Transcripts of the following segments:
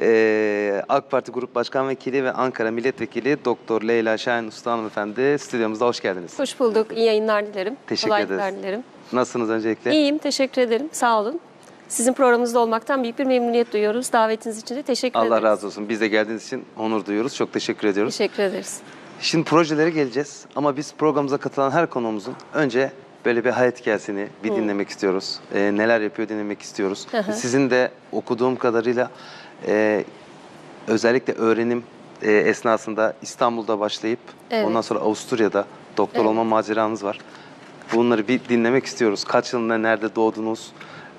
Ee, AK Parti Grup Başkan Vekili ve Ankara Milletvekili Doktor Leyla Şahin Usta Hanımefendi stüdyomuza hoş geldiniz. Hoş bulduk. İyi yayınlar dilerim. Teşekkür Kolaylıklar ederiz. dilerim. Nasılsınız öncelikle? İyiyim, teşekkür ederim. Sağ olun. Sizin programınızda olmaktan büyük bir memnuniyet duyuyoruz. Davetiniz için de teşekkür Allah ederiz. razı olsun. Biz de geldiğiniz için onur duyuyoruz. Çok teşekkür ediyoruz. Teşekkür ederiz. Şimdi projelere geleceğiz ama biz programımıza katılan her konuğumuzun önce böyle bir hayat hikayesini bir dinlemek istiyoruz. Ee, neler yapıyor dinlemek istiyoruz. Hı hı. Sizin de okuduğum kadarıyla e, özellikle öğrenim e, esnasında İstanbul'da başlayıp Evet. ondan sonra Avusturya'da doktor Evet. olma maceranız var. Bunları bir dinlemek istiyoruz. Kaç yılında nerede doğdunuz?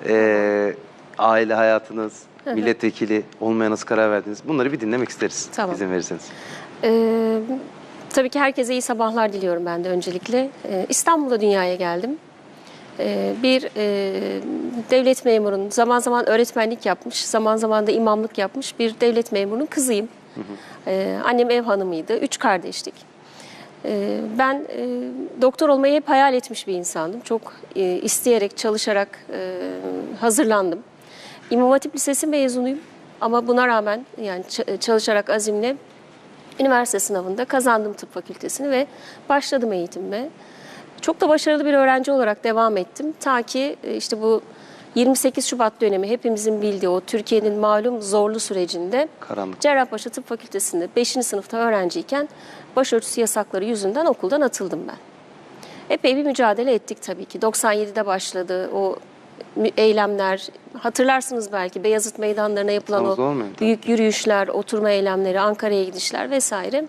Ee, aile hayatınız, milletvekili olmaya nasıl karar verdiniz? Bunları bir dinlemek isteriz. Tamam. izin verirseniz. Ee, tabii ki herkese iyi sabahlar diliyorum ben de öncelikle. Ee, İstanbul'da dünyaya geldim. Ee, bir e, devlet memurunun, zaman zaman öğretmenlik yapmış, zaman zaman da imamlık yapmış bir devlet memurunun kızıyım. Ee, annem ev hanımıydı, üç kardeşlik. Ee, ben e, doktor olmayı hep hayal etmiş bir insandım. Çok e, isteyerek, çalışarak hazırlandım. İmam Hatip Lisesi mezunuyum ama buna rağmen yani çalışarak azimle üniversite sınavında kazandım tıp fakültesini ve başladım eğitimime. Çok da başarılı bir öğrenci olarak devam ettim. Ta ki e, işte bu 28 Şubat dönemi hepimizin bildiği o Türkiye'nin malum zorlu sürecinde Karanlık. Cerrahpaşa Tıp Fakültesi'nde 5. sınıfta öğrenciyken başörtüsü yasakları yüzünden okuldan atıldım ben. Epey bir mücadele ettik tabii ki. 97'de başladı o eylemler. Hatırlarsınız belki Beyazıt meydanlarına yapılan Olmaz o mu? büyük yürüyüşler, oturma eylemleri, Ankara'ya gidişler vesaire.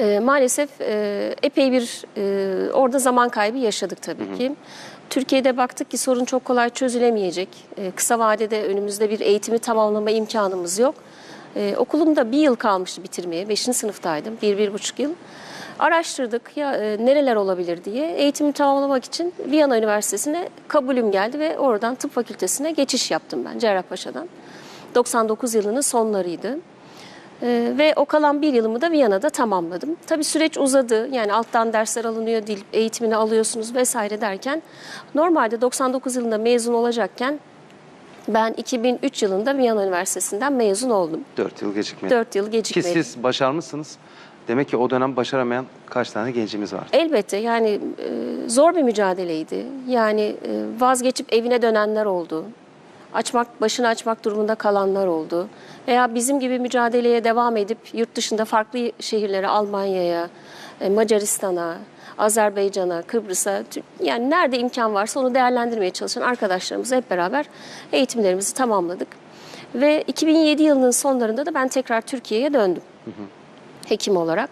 Ee, maalesef e, epey bir e, orada zaman kaybı yaşadık tabii ki. Türkiye'de baktık ki sorun çok kolay çözülemeyecek. E, kısa vadede önümüzde bir eğitimi tamamlama imkanımız yok. E, okulumda bir yıl kalmıştı bitirmeye. Beşinci sınıftaydım. Bir, bir buçuk yıl. Araştırdık ya e, nereler olabilir diye. Eğitimi tamamlamak için Viyana Üniversitesi'ne kabulüm geldi ve oradan tıp fakültesine geçiş yaptım ben Cerrahpaşa'dan. 99 yılının sonlarıydı. Ee, ve o kalan bir yılımı da Viyana'da tamamladım. Tabii süreç uzadı. Yani alttan dersler alınıyor, dil eğitimini alıyorsunuz vesaire derken normalde 99 yılında mezun olacakken ben 2003 yılında Viyana Üniversitesi'nden mezun oldum. 4 yıl gecikmeli. 4 yıl Ki siz başarmışsınız. Demek ki o dönem başaramayan kaç tane gencimiz var. Elbette yani e, zor bir mücadeleydi. Yani e, vazgeçip evine dönenler oldu. Açmak, başını açmak durumunda kalanlar oldu. Veya bizim gibi mücadeleye devam edip yurt dışında farklı şehirlere, Almanya'ya, e, Macaristan'a, Azerbaycan'a, Kıbrıs'a, yani nerede imkan varsa onu değerlendirmeye çalışan arkadaşlarımızla hep beraber eğitimlerimizi tamamladık. Ve 2007 yılının sonlarında da ben tekrar Türkiye'ye döndüm hekim olarak.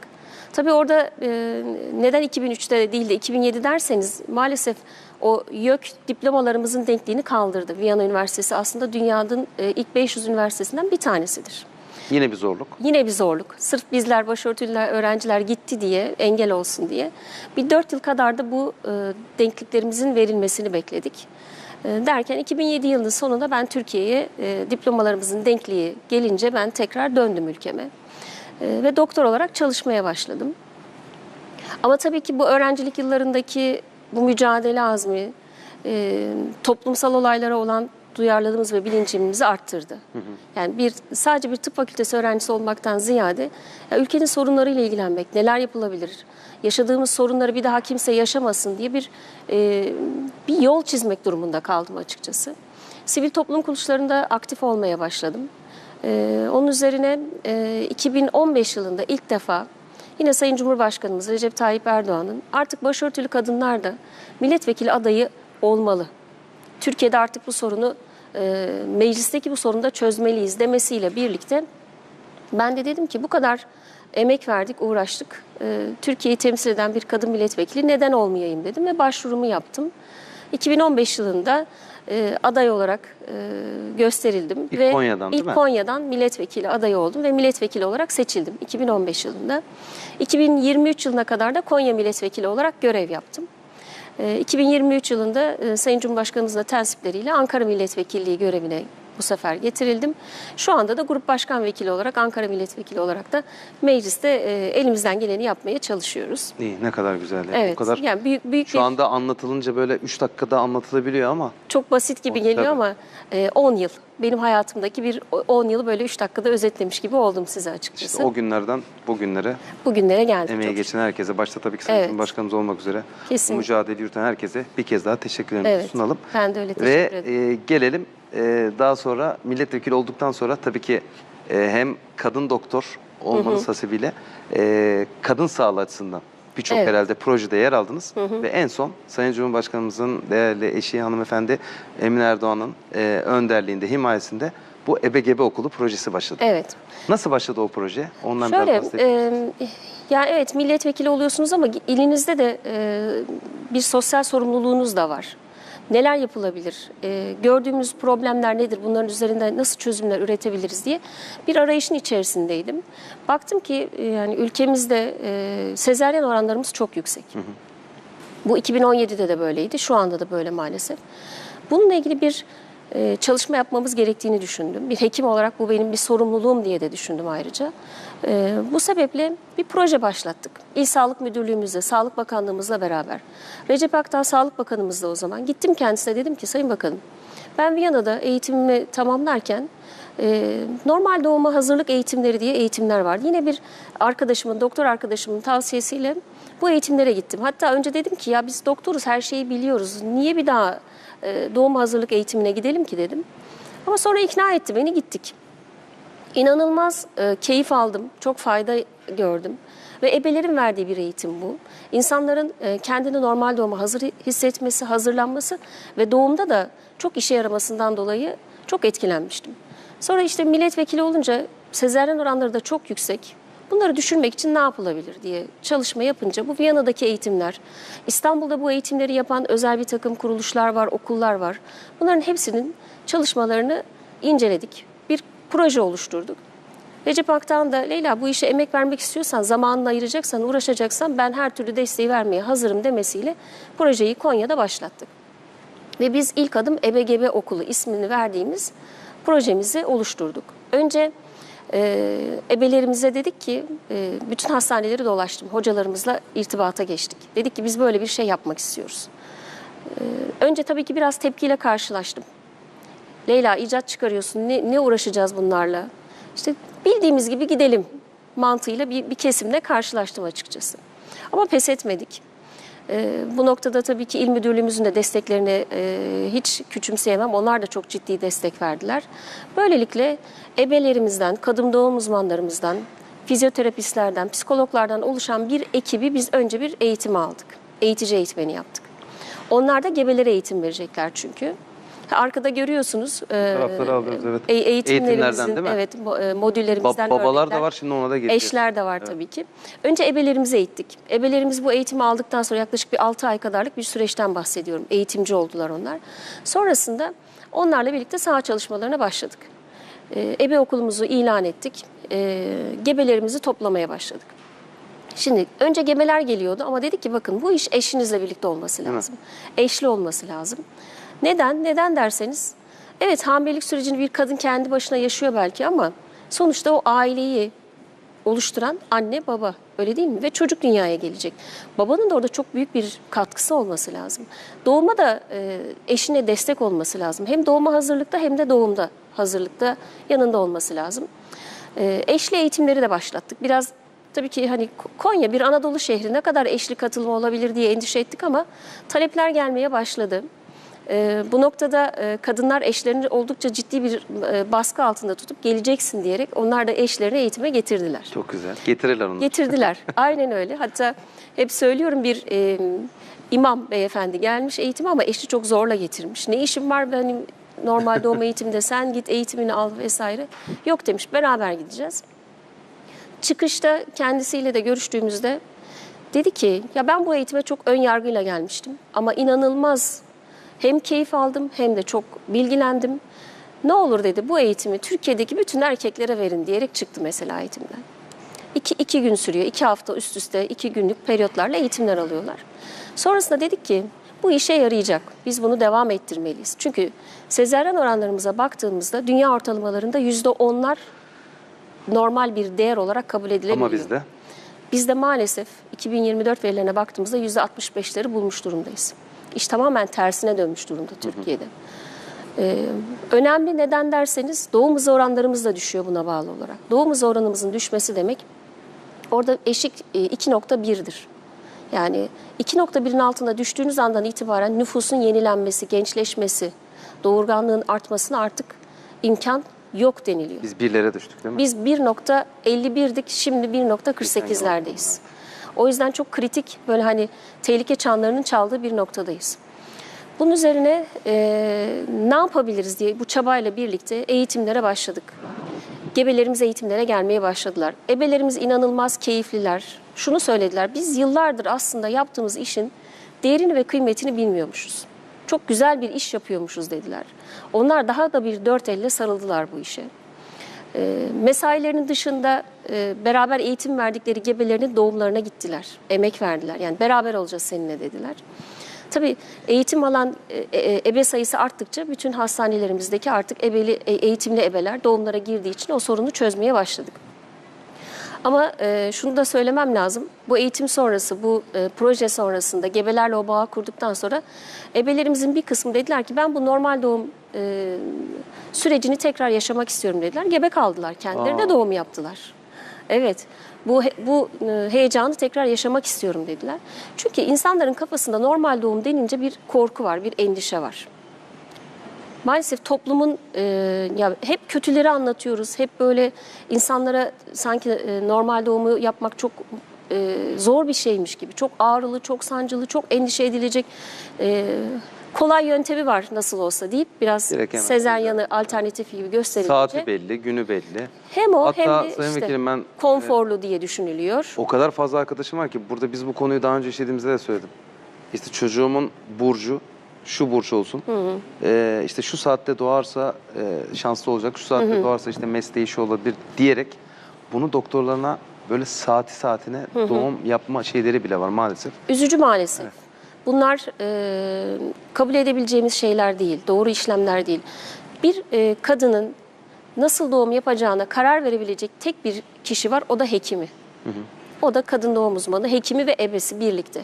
Tabii orada e, neden 2003'te değil de 2007 derseniz maalesef o YÖK diplomalarımızın denkliğini kaldırdı. Viyana Üniversitesi aslında dünyanın e, ilk 500 üniversitesinden bir tanesidir. Yine bir zorluk. Yine bir zorluk. Sırf bizler başörtülü öğrenciler gitti diye, engel olsun diye. Bir dört yıl kadar da bu e, denkliklerimizin verilmesini bekledik. E, derken 2007 yılının sonunda ben Türkiye'ye e, diplomalarımızın denkliği gelince ben tekrar döndüm ülkeme. E, ve doktor olarak çalışmaya başladım. Ama tabii ki bu öğrencilik yıllarındaki bu mücadele azmi, e, toplumsal olaylara olan duyarlılığımız ve bilincimizi arttırdı. Yani bir sadece bir tıp fakültesi öğrencisi olmaktan ziyade ya ülkenin sorunlarıyla ilgilenmek, neler yapılabilir, yaşadığımız sorunları bir daha kimse yaşamasın diye bir e, bir yol çizmek durumunda kaldım açıkçası. Sivil toplum kuruluşlarında aktif olmaya başladım. E, onun üzerine e, 2015 yılında ilk defa Yine Sayın Cumhurbaşkanımız Recep Tayyip Erdoğan'ın artık başörtülü kadınlar da milletvekili adayı olmalı. Türkiye'de artık bu sorunu e, meclisteki bu sorunu da çözmeliyiz demesiyle birlikte ben de dedim ki bu kadar emek verdik, uğraştık. E, Türkiye'yi temsil eden bir kadın milletvekili neden olmayayım dedim ve başvurumu yaptım. 2015 yılında e, aday olarak e, gösterildim İlk ve Konya'dan, değil ilk mi? Konya'dan milletvekili adayı oldum ve milletvekili olarak seçildim 2015 yılında. 2023 yılına kadar da Konya milletvekili olarak görev yaptım. E, 2023 yılında e, Sayın Cumhurbaşkanımızın da tensipleriyle Ankara milletvekilliği görevine bu sefer getirildim. Şu anda da grup başkan vekili olarak, Ankara milletvekili olarak da mecliste e, elimizden geleni yapmaya çalışıyoruz. İyi ne kadar güzel. yani. Evet, O kadar yani büyük büyük şu bir, anda anlatılınca böyle 3 dakikada anlatılabiliyor ama çok basit gibi O- geliyor tabii. ama e, 10 yıl, benim hayatımdaki bir 10 yılı böyle 3 dakikada özetlemiş gibi oldum size açıkçası. işte o günlerden bugünlere Bugünlere geldik. emeği geçen herkese, başta tabii ki Sayın Evet. Cumhurbaşkanımız olmak üzere bu Kesinlikle. mücadele yürüten herkese bir kez daha teşekkürlerimizi Evet, sunalım. ben de öyle Ve teşekkür ederim. e, gelelim e, daha sonra milletvekili olduktan sonra tabii ki e, hem kadın doktor olmanız hasebiyle e, kadın sağlığı açısından birçok Evet. herhalde projede yer aldınız. Ve en son Sayın Cumhurbaşkanımızın değerli eşi hanımefendi Emine Erdoğan'ın e, önderliğinde, himayesinde bu EBGB okulu projesi başladı. Evet. Nasıl başladı o proje? Ondan biraz Şöyle, bahsedelim. e, ya evet milletvekili oluyorsunuz ama ilinizde de e, bir sosyal sorumluluğunuz da var. Neler yapılabilir? E, gördüğümüz problemler nedir? Bunların üzerinde nasıl çözümler üretebiliriz diye bir arayışın içerisindeydim. Baktım ki e, yani ülkemizde e, sezaryen oranlarımız çok yüksek. Bu 2017'de de böyleydi, şu anda da böyle maalesef. Bununla ilgili bir e, çalışma yapmamız gerektiğini düşündüm. Bir hekim olarak bu benim bir sorumluluğum diye de düşündüm ayrıca. E, bu sebeple bir proje başlattık. İl Sağlık Müdürlüğümüzle, Sağlık Bakanlığımızla beraber. Recep Akdağ Sağlık Bakanımız da o zaman. Gittim kendisine dedim ki Sayın Bakanım, ben Viyana'da eğitimimi tamamlarken e, normal doğuma hazırlık eğitimleri diye eğitimler vardı. Yine bir arkadaşımın, doktor arkadaşımın tavsiyesiyle bu eğitimlere gittim. Hatta önce dedim ki ya biz doktoruz her şeyi biliyoruz. Niye bir daha e, doğum hazırlık eğitimine gidelim ki dedim. Ama sonra ikna etti beni gittik. İnanılmaz e, keyif aldım, çok fayda gördüm. Ve ebelerin verdiği bir eğitim bu. İnsanların e, kendini normal doğuma hazır hissetmesi, hazırlanması ve doğumda da çok işe yaramasından dolayı çok etkilenmiştim. Sonra işte milletvekili olunca sezaryen oranları da çok yüksek. Bunları düşürmek için ne yapılabilir diye çalışma yapınca bu Viyana'daki eğitimler, İstanbul'da bu eğitimleri yapan özel bir takım kuruluşlar var, okullar var. Bunların hepsinin çalışmalarını inceledik. Bir proje oluşturduk. Recep Aktan da Leyla bu işe emek vermek istiyorsan, zamanını ayıracaksan, uğraşacaksan ben her türlü desteği vermeye hazırım demesiyle projeyi Konya'da başlattık. Ve biz ilk adım EBGB Okulu ismini verdiğimiz projemizi oluşturduk. Önce e, ebelerimize dedik ki, e, bütün hastaneleri dolaştım, hocalarımızla irtibata geçtik. Dedik ki biz böyle bir şey yapmak istiyoruz. E, önce tabii ki biraz tepkiyle karşılaştım. Leyla icat çıkarıyorsun, ne, ne uğraşacağız bunlarla? İşte bildiğimiz gibi gidelim mantığıyla bir, bir kesimle karşılaştım açıkçası. Ama pes etmedik. Ee, bu noktada tabii ki il müdürlüğümüzün de desteklerini e, hiç küçümseyemem. Onlar da çok ciddi destek verdiler. Böylelikle ebelerimizden, kadın doğum uzmanlarımızdan, fizyoterapistlerden, psikologlardan oluşan bir ekibi biz önce bir eğitim aldık. Eğitici eğitmeni yaptık. Onlar da gebelere eğitim verecekler çünkü. Arkada görüyorsunuz. e, Tarafları alıyoruz, evet. e- eğitimlerimizin, Eğitimlerden değil mi? evet, mo- e, modüllerimizden Ba- babalar örnekler. da var şimdi ona da geçeceğiz. Eşler de var tabii ki. Önce ebelerimizi eğittik. Ebelerimiz bu eğitimi aldıktan sonra yaklaşık bir 6 ay kadarlık bir süreçten bahsediyorum. Eğitimci oldular onlar. Sonrasında onlarla birlikte saha çalışmalarına başladık. Ee, ebe okulumuzu ilan ettik. Ee, gebelerimizi toplamaya başladık. Şimdi önce gebeler geliyordu ama dedik ki bakın bu iş eşinizle birlikte olması lazım. Eşli olması lazım. Neden? Neden derseniz evet hamilelik sürecini bir kadın kendi başına yaşıyor belki ama sonuçta o aileyi oluşturan anne baba öyle değil mi? Ve çocuk dünyaya gelecek. Babanın da orada çok büyük bir katkısı olması lazım. Doğuma da e, eşine destek olması lazım. Hem doğuma hazırlıkta hem de doğumda hazırlıkta yanında olması lazım. E, eşli eğitimleri de başlattık. Biraz tabii ki hani Konya bir Anadolu şehri ne kadar eşli katılımı olabilir diye endişe ettik ama talepler gelmeye başladı. Ee, bu noktada e, kadınlar eşlerini oldukça ciddi bir e, baskı altında tutup geleceksin diyerek onlar da eşlerini eğitime getirdiler. Çok güzel. Getirirler onu. Getirdiler. Aynen öyle. Hatta hep söylüyorum bir e, imam beyefendi gelmiş eğitime ama eşi çok zorla getirmiş. Ne işim var benim normal doğum eğitimde sen git eğitimini al vesaire. Yok demiş beraber gideceğiz. Çıkışta kendisiyle de görüştüğümüzde dedi ki ya ben bu eğitime çok ön yargıyla gelmiştim ama inanılmaz hem keyif aldım hem de çok bilgilendim. Ne olur dedi bu eğitimi Türkiye'deki bütün erkeklere verin diyerek çıktı mesela eğitimden. İki, iki gün sürüyor. iki hafta üst üste iki günlük periyotlarla eğitimler alıyorlar. Sonrasında dedik ki Bu işe yarayacak. Biz bunu devam ettirmeliyiz. Çünkü sezaryen oranlarımıza baktığımızda dünya ortalamalarında yüzde onlar normal bir değer olarak kabul edilebiliyor. Ama bizde Bizde maalesef 2024 verilerine baktığımızda yüzde 65'leri bulmuş durumdayız. İş tamamen tersine dönmüş durumda Türkiye'de. Ee, önemli neden derseniz doğum hızı oranlarımız da düşüyor buna bağlı olarak. Doğum hızı oranımızın düşmesi demek orada eşik e, 2.1'dir. Yani 2.1'in altında düştüğünüz andan itibaren nüfusun yenilenmesi, gençleşmesi, doğurganlığın artmasına artık imkan yok deniliyor. biz birlere düştük değil mi? Biz 1.51'dik, şimdi 1.48'lerdeyiz. O yüzden çok kritik, böyle hani tehlike çanlarının çaldığı bir noktadayız. Bunun üzerine e, ne yapabiliriz diye bu çabayla birlikte eğitimlere başladık. Gebelerimiz eğitimlere gelmeye başladılar. Ebelerimiz inanılmaz keyifliler. Şunu söylediler, biz yıllardır aslında yaptığımız işin değerini ve kıymetini bilmiyormuşuz. Çok güzel bir iş yapıyormuşuz dediler. Onlar daha da bir dört elle sarıldılar bu işe. E, mesailerinin dışında e, beraber eğitim verdikleri gebelerinin doğumlarına gittiler. Emek verdiler. Yani beraber olacağız seninle dediler. Tabii eğitim alan e, e, ebe sayısı arttıkça bütün hastanelerimizdeki artık ebeli, eğitimli ebeler doğumlara girdiği için o sorunu çözmeye başladık. Ama şunu da söylemem lazım. Bu eğitim sonrası, bu proje sonrasında gebelerle o bağı kurduktan sonra ebelerimizin bir kısmı dediler ki ben bu normal doğum e, sürecini tekrar yaşamak istiyorum dediler. Gebe kaldılar. Kendileri de Aa. doğum yaptılar. Evet. Bu bu e, heyecanı tekrar yaşamak istiyorum dediler. Çünkü insanların kafasında normal doğum denince bir korku var, bir endişe var maalesef toplumun e, ya hep kötüleri anlatıyoruz. Hep böyle insanlara sanki e, normal doğumu yapmak çok e, zor bir şeymiş gibi. Çok ağrılı, çok sancılı, çok endişe edilecek e, kolay yöntemi var nasıl olsa deyip biraz sezeryanı alternatif gibi gösterilince Saati belli, günü belli. hem o Hatta hem de Sayın işte Vekilim ben konforlu diye düşünülüyor. o kadar fazla arkadaşım var ki burada biz bu konuyu daha önce işlediğimizde de söyledim. İşte çocuğumun burcu şu burç olsun. Ee, işte şu saatte doğarsa e, şanslı olacak. Şu saatte doğarsa işte mesleği şu olabilir diyerek bunu doktorlarına böyle saati saatine doğum yapma şeyleri bile var maalesef. Üzücü maalesef. Bunlar e, kabul edebileceğimiz şeyler değil, doğru işlemler değil. Bir e, kadının nasıl doğum yapacağına karar verebilecek tek bir kişi var, o da hekimi. O da kadın doğum uzmanı, hekimi ve ebesi birlikte.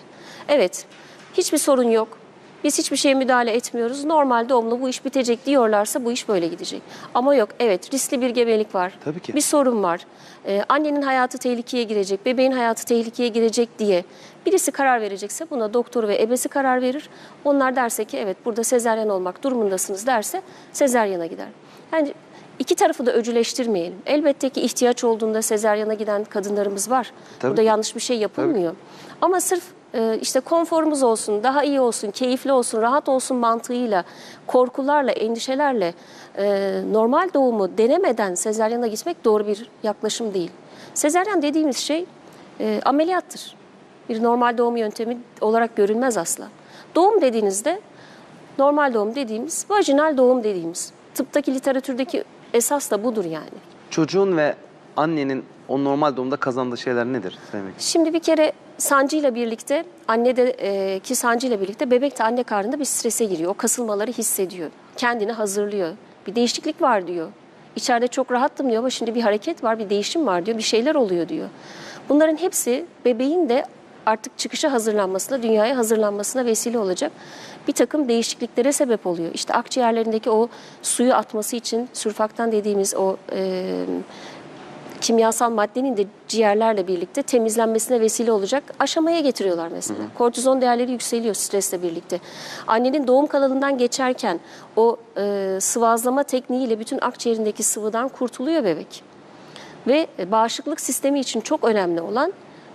Evet, hiçbir sorun yok. Biz hiçbir şeye müdahale etmiyoruz. Normal doğumla bu iş bitecek diyorlarsa bu iş böyle gidecek. Ama yok, evet riskli bir gebelik var. Tabii ki. Bir sorun var. Ee, annenin hayatı tehlikeye girecek, bebeğin hayatı tehlikeye girecek diye birisi karar verecekse buna doktoru ve ebesi karar verir. Onlar derse ki evet burada sezeryan olmak durumundasınız derse sezeryana gider. Yani iki tarafı da öcüleştirmeyelim. Elbette ki ihtiyaç olduğunda sezeryana giden kadınlarımız var. Tabii burada ki. yanlış bir şey yapılmıyor. Ama sırf işte konforumuz olsun, daha iyi olsun, keyifli olsun, rahat olsun mantığıyla, korkularla, endişelerle e, normal doğumu denemeden sezeryana gitmek doğru bir yaklaşım değil. Sezeryan dediğimiz şey e, ameliyattır. Bir normal doğum yöntemi olarak görülmez asla. Doğum dediğinizde normal doğum dediğimiz, vajinal doğum dediğimiz. Tıptaki, literatürdeki esas da budur yani. Çocuğun ve annenin o normal doğumda kazandığı şeyler nedir Vekilim? Şimdi bir kere sancıyla birlikte anne de e, ki sancıyla birlikte bebek de anne karnında bir strese giriyor. O kasılmaları hissediyor. Kendini hazırlıyor. Bir değişiklik var diyor. İçeride çok rahattım diyor ama şimdi bir hareket var, bir değişim var diyor. Bir şeyler oluyor diyor. Bunların hepsi bebeğin de artık çıkışa hazırlanmasına, dünyaya hazırlanmasına vesile olacak bir takım değişikliklere sebep oluyor. İşte akciğerlerindeki o suyu atması için sürfaktan dediğimiz o e, kimyasal maddenin de ciğerlerle birlikte temizlenmesine vesile olacak aşamaya getiriyorlar mesela. Kortizon değerleri yükseliyor stresle birlikte. Annenin doğum kanalından geçerken o e, sıvazlama tekniğiyle bütün akciğerindeki sıvıdan kurtuluyor bebek. Ve e, bağışıklık sistemi için çok önemli olan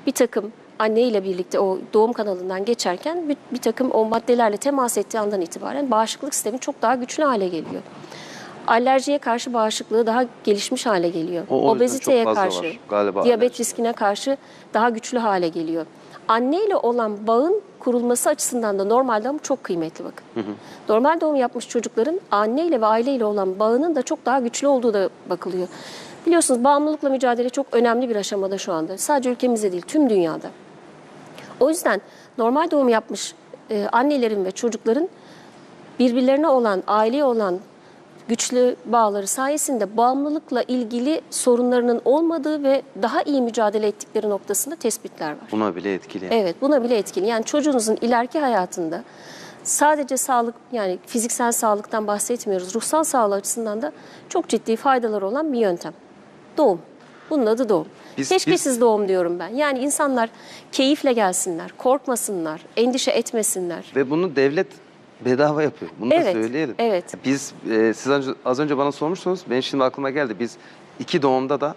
bir takım anne ile birlikte o doğum kanalından geçerken bir, bir takım o maddelerle temas ettiği andan itibaren bağışıklık sistemi çok daha güçlü hale geliyor. Alerjiye karşı bağışıklığı daha gelişmiş hale geliyor. O- Obeziteye karşı, var galiba diyabet alerji. riskine karşı daha güçlü hale geliyor. Anne ile olan bağın kurulması açısından da normal doğum çok kıymetli bakın. Normal doğum yapmış çocukların anne ile ve aile ile olan bağının da çok daha güçlü olduğu da bakılıyor. Biliyorsunuz bağımlılıkla mücadele çok önemli bir aşamada şu anda. Sadece ülkemizde değil tüm dünyada. O yüzden normal doğum yapmış e, annelerin ve çocukların birbirlerine olan, aileye olan güçlü bağları sayesinde bağımlılıkla ilgili sorunlarının olmadığı ve daha iyi mücadele ettikleri noktasında tespitler var. Buna bile etkili. Evet, buna bile etkili. Yani çocuğunuzun ileriki hayatında sadece sağlık yani fiziksel sağlıktan bahsetmiyoruz. Ruhsal sağlık açısından da çok ciddi faydaları olan bir yöntem. Doğum. Bunun adı doğum. Biz- Keşke biz- siz doğum diyorum ben. Yani insanlar keyifle gelsinler, korkmasınlar, endişe etmesinler. Ve bunu devlet bedava yapıyor. Bunu Evet, da söyleyelim. evet. Biz e, siz önce, az önce bana sormuştunuz. Benim şimdi aklıma geldi. Biz iki doğumda da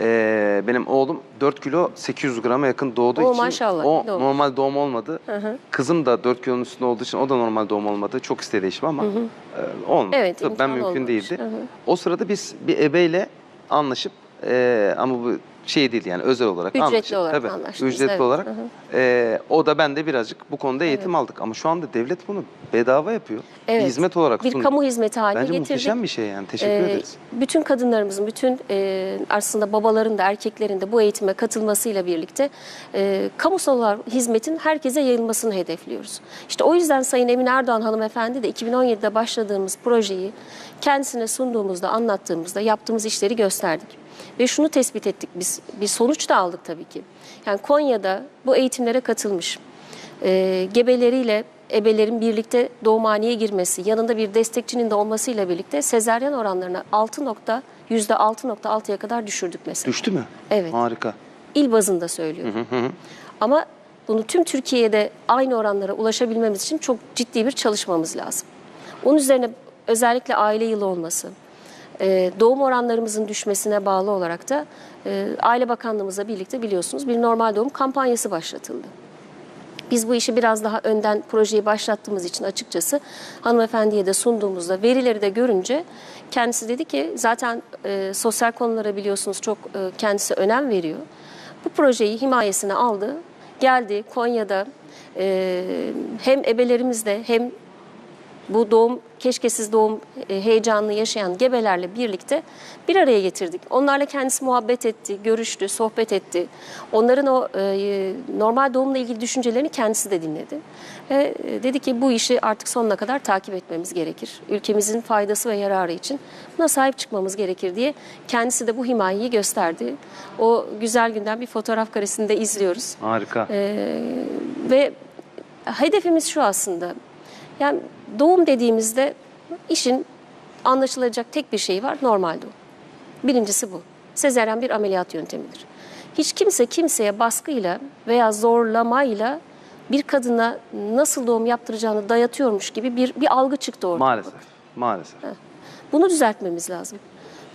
e, benim oğlum 4 kilo 800 grama yakın doğduğu Oo, için maşallah, o doğum. normal doğum olmadı. hı. Kızım da 4 kilonun üstünde olduğu için o da normal doğum olmadı. Çok istedi eşim ama e, olmadı. Evet, Tabii ben mümkün olmamış. değildi. Hı hı. O sırada biz bir ebeyle anlaşıp e, ama bu şey değil yani özel olarak Ücretli anlaşıp, olarak tabii, anlaştınız, Ücretli evet. olarak. Hı hı. e, o da ben de birazcık bu konuda eğitim aldık. Ama şu anda devlet bunu bedava yapıyor. Bir Evet, hizmet olarak bir sunuyor. kamu hizmeti haline Bence getirdik. muhteşem bir şey yani. Teşekkür Ee, ederiz. Bütün kadınlarımızın, bütün e, aslında babaların da erkeklerin de bu eğitime katılmasıyla birlikte e, kamusal olarak hizmetin herkese yayılmasını hedefliyoruz. İşte o yüzden Sayın Emine Erdoğan hanımefendi de 2017'de başladığımız projeyi kendisine sunduğumuzda, anlattığımızda yaptığımız işleri gösterdik. Ve şunu tespit ettik biz, bir sonuç da aldık tabii ki. Yani Konya'da bu eğitimlere katılmış, e, gebeleriyle ebelerin birlikte doğumhaneye girmesi, yanında bir destekçinin de olmasıyla birlikte sezaryen oranlarını 6 nokta, %6.6'ya kadar düşürdük mesela. Düştü mü? Evet. Harika. İl bazında söylüyorum. Ama bunu tüm Türkiye'de aynı oranlara ulaşabilmemiz için çok ciddi bir çalışmamız lazım. Onun üzerine özellikle aile yılı olması, e, doğum oranlarımızın düşmesine bağlı olarak da e, Aile Bakanlığımızla birlikte biliyorsunuz bir normal doğum kampanyası başlatıldı. Biz bu işi biraz daha önden projeyi başlattığımız için açıkçası hanımefendiye de sunduğumuzda verileri de görünce kendisi dedi ki zaten e, sosyal konulara biliyorsunuz çok e, kendisi önem veriyor. Bu projeyi himayesine aldı. Geldi Konya'da hem ebelerimizle hem bu doğum keşkesiz doğum e, heyecanını yaşayan gebelerle birlikte bir araya getirdik. Onlarla kendisi muhabbet etti, görüştü, sohbet etti. Onların o e, normal doğumla ilgili düşüncelerini kendisi de dinledi. Ve e, dedi ki bu işi artık sonuna kadar takip etmemiz gerekir. Ülkemizin faydası ve yararı için buna sahip çıkmamız gerekir diye kendisi de bu himayeyi gösterdi. O güzel günden bir fotoğraf karesinde izliyoruz. Harika. Ee, ve hedefimiz şu aslında. Yani doğum dediğimizde işin anlaşılacak tek bir şey var. Normal doğum. Birincisi bu. Sezeryen bir ameliyat yöntemidir. Hiç kimse kimseye baskıyla veya zorlamayla bir kadına nasıl doğum yaptıracağını dayatıyormuş gibi bir, bir algı çıktı ortaya. Maalesef. Maalesef. Bunu düzeltmemiz lazım.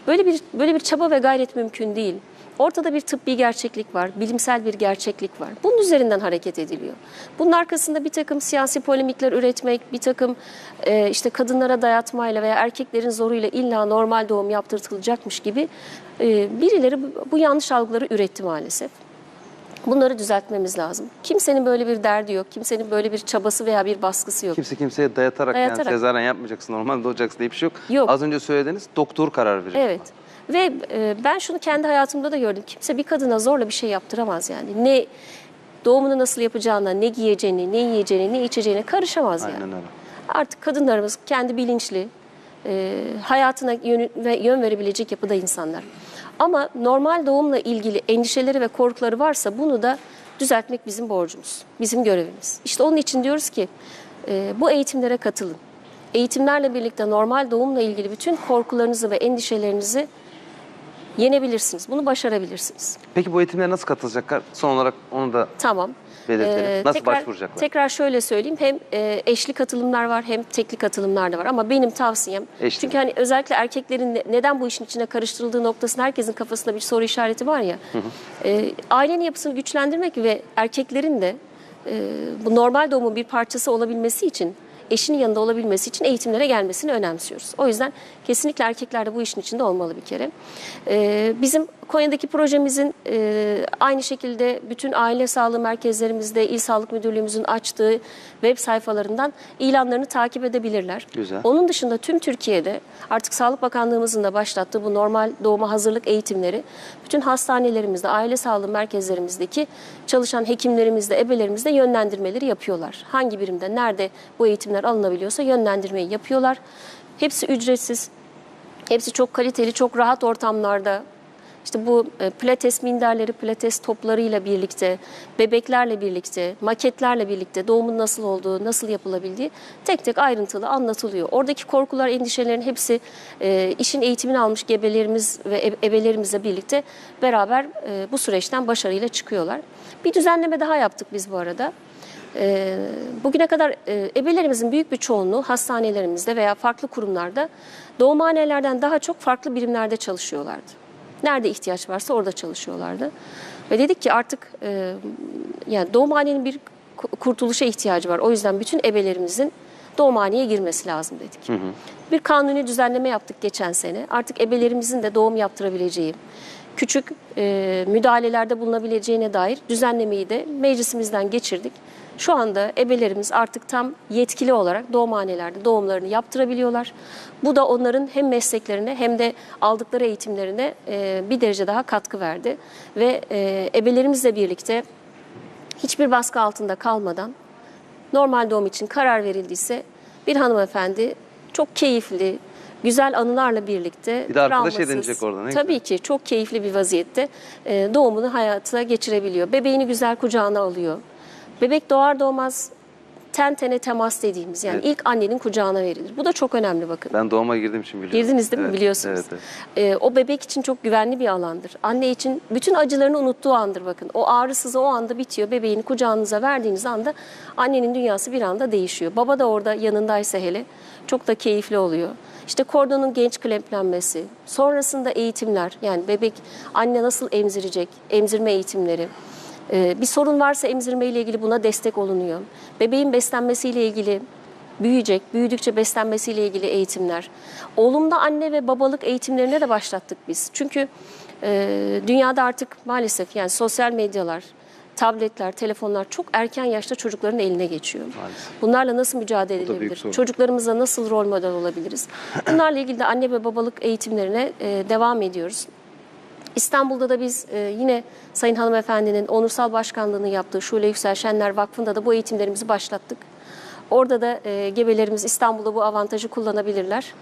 Böyle bir böyle bir çaba ve gayret mümkün değil. Ortada bir tıbbi gerçeklik var, bilimsel bir gerçeklik var. Bunun üzerinden hareket ediliyor. Bunun arkasında bir takım siyasi polemikler üretmek, bir takım e, işte kadınlara dayatmayla veya erkeklerin zoruyla illa normal doğum yaptırtılacakmış gibi e, birileri bu, yanlış algıları üretti maalesef. Bunları düzeltmemiz lazım. Kimsenin böyle bir derdi yok, kimsenin böyle bir çabası veya bir baskısı yok. Kimse kimseye dayatarak, Dayatarak. yani sezaryen yapmayacaksın, normal doğacaksın diye bir şey yok. Yok. Az önce söylediğiniz doktor karar verir. Evet. Ve e, ben şunu kendi hayatımda da gördüm. Kimse bir kadına zorla bir şey yaptıramaz yani. Ne doğumunu nasıl yapacağına, ne giyeceğini, ne yiyeceğini, ne içeceğine karışamaz yani. Aynen öyle. Artık kadınlarımız kendi bilinçli, e, hayatına yön, ve yön verebilecek yapıda insanlar. Ama normal doğumla ilgili endişeleri ve korkuları varsa bunu da düzeltmek bizim borcumuz, bizim görevimiz. İşte onun için diyoruz ki e, bu eğitimlere katılın. Eğitimlerle birlikte normal doğumla ilgili bütün korkularınızı ve endişelerinizi yenebilirsiniz. Bunu başarabilirsiniz. Peki bu eğitimlere nasıl katılacaklar? Son olarak onu da Tamam. belirtelim. Ee, nasıl tekrar, başvuracaklar? Tekrar şöyle söyleyeyim. Hem e, eşli katılımlar var hem tekli katılımlar da var. Ama benim tavsiyem Eşli. çünkü hani özellikle erkeklerin ne- neden bu işin içine karıştırıldığı noktasında herkesin kafasında bir soru işareti var ya. E, ailenin yapısını güçlendirmek ve erkeklerin de e, bu normal doğumun bir parçası olabilmesi için eşinin yanında olabilmesi için eğitimlere gelmesini önemsiyoruz. O yüzden kesinlikle erkekler de bu işin içinde olmalı bir kere. Ee, bizim Konya'daki projemizin e, aynı şekilde bütün aile sağlığı merkezlerimizde İl Sağlık Müdürlüğümüzün açtığı web sayfalarından ilanlarını takip edebilirler. Güzel. Onun dışında tüm Türkiye'de artık Sağlık Bakanlığımızın da başlattığı bu normal doğuma hazırlık eğitimleri bütün hastanelerimizde, aile sağlığı merkezlerimizdeki çalışan hekimlerimizde, ebelerimizde yönlendirmeleri yapıyorlar. Hangi birimde, nerede bu eğitimler alınabiliyorsa yönlendirmeyi yapıyorlar. Hepsi ücretsiz, hepsi çok kaliteli, çok rahat ortamlarda işte bu e, pilates minderleri, pilates toplarıyla birlikte, bebeklerle birlikte, maketlerle birlikte doğumun nasıl olduğu, nasıl yapılabildiği tek tek ayrıntılı anlatılıyor. Oradaki korkular, endişelerin hepsi e, işin eğitimini almış gebelerimiz ve ebe- ebelerimizle birlikte beraber e, bu süreçten başarıyla çıkıyorlar. Bir düzenleme daha yaptık biz bu arada. Bugüne kadar ebelerimizin büyük bir çoğunluğu hastanelerimizde veya farklı kurumlarda doğumhanelerden daha çok farklı birimlerde çalışıyorlardı. Nerede ihtiyaç varsa orada çalışıyorlardı. Ve dedik ki artık e, yani doğumhanenin bir ku- kurtuluşa ihtiyacı var. O yüzden bütün ebelerimizin doğumhaneye girmesi lazım dedik. Bir kanuni düzenleme yaptık geçen sene. Artık ebelerimizin de doğum yaptırabileceği, küçük e, müdahalelerde bulunabileceğine dair düzenlemeyi de meclisimizden geçirdik. Şu anda ebelerimiz artık tam yetkili olarak doğumhanelerde doğumlarını yaptırabiliyorlar. Bu da onların hem mesleklerine hem de aldıkları eğitimlerine e, bir derece daha katkı verdi. Ve e, ebelerimizle birlikte hiçbir baskı altında kalmadan normal doğum için karar verildiyse bir hanımefendi çok keyifli, güzel anılarla birlikte Bir de arkadaş travmasız, edinecek orada, ne Tabii ki çok keyifli bir vaziyette e, doğumunu hayata geçirebiliyor. Bebeğini güzel kucağına alıyor. Bebek doğar doğmaz ten tene temas dediğimiz yani Evet. ilk annenin kucağına verilir. Bu da çok önemli bakın. Ben doğuma girdiğim için biliyorum. Girdiniz değil mi? Evet, Biliyorsunuz. Evet, evet. Ee, o bebek için çok güvenli bir alandır. Anne için bütün acılarını unuttuğu andır bakın. O ağrısızı o anda bitiyor. Bebeğini kucağınıza verdiğiniz anda annenin dünyası bir anda değişiyor. Baba da orada yanındaysa hele çok da keyifli oluyor. İşte kordonun genç kleplenmesi, sonrasında eğitimler yani bebek anne nasıl emzirecek, emzirme eğitimleri. Ee, bir sorun varsa emzirme ile ilgili buna destek olunuyor. Bebeğin beslenmesiyle ilgili büyüyecek, büyüdükçe beslenmesiyle ilgili eğitimler. Oğlumda anne ve babalık eğitimlerine de başlattık biz. Çünkü e, dünyada artık maalesef yani sosyal medyalar, tabletler, telefonlar çok erken yaşta çocukların eline geçiyor. Maalesef. Bunlarla nasıl mücadele edilebilir? Çocuklarımıza nasıl rol model olabiliriz? Bunlarla ilgili de anne ve babalık eğitimlerine e, devam ediyoruz. İstanbul'da da biz e, yine Sayın Hanımefendinin onursal başkanlığını yaptığı Şule Yüksel Şenler Vakfı'nda da bu eğitimlerimizi başlattık. Orada da e, gebelerimiz İstanbul'da bu avantajı kullanabilirler.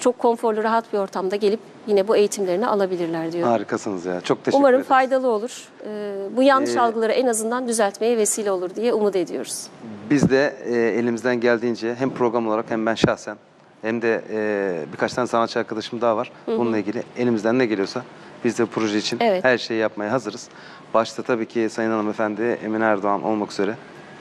Çok konforlu, rahat bir ortamda gelip yine bu eğitimlerini alabilirler diyor. Harikasınız ya. Çok teşekkür Umarım ederim. faydalı olur. E, bu yanlış Ee, algıları en azından düzeltmeye vesile olur diye umut ediyoruz. Biz de e, elimizden geldiğince hem program olarak hem ben şahsen hem de e, birkaç tane sanatçı arkadaşım daha var. Bununla ilgili elimizden ne geliyorsa biz de proje için Evet. her şeyi yapmaya hazırız. Başta tabii ki Sayın Hanımefendi Emine Erdoğan olmak üzere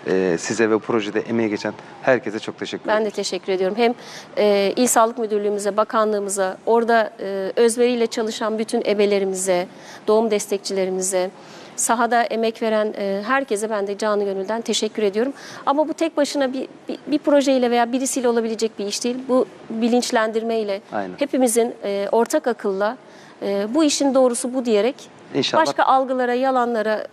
e, size ve projede emeği geçen herkese çok teşekkür ederim. Ben de teşekkür ediyorum. Hem e, İl Sağlık Müdürlüğümüze, bakanlığımıza, orada e, özveriyle çalışan bütün ebelerimize, doğum destekçilerimize, sahada emek veren e, herkese ben de canı gönülden teşekkür ediyorum. Ama bu tek başına bir, bir, bir projeyle veya birisiyle olabilecek bir iş değil. Bu bilinçlendirmeyle Aynen. hepimizin e, ortak akılla e, bu işin doğrusu bu diyerek İnşallah. başka algılara, yalanlara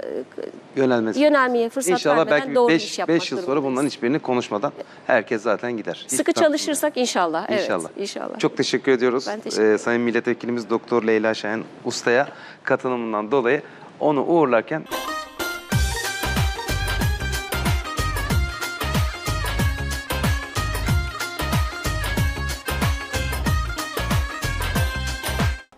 e, yönelmeye fırsat İnşallah vermeden belki doğru iş 5 yapmak yıl sonra durumundayız. bunların hiçbirini konuşmadan herkes zaten gider. Hiç Sıkı çalışırsak inşallah. Evet, İnşallah. inşallah. Çok teşekkür ediyoruz. Ben teşekkür Ee, Sayın Milletvekilimiz Doktor Leyla Şahin Usta'ya katılımından dolayı onu uğurlarken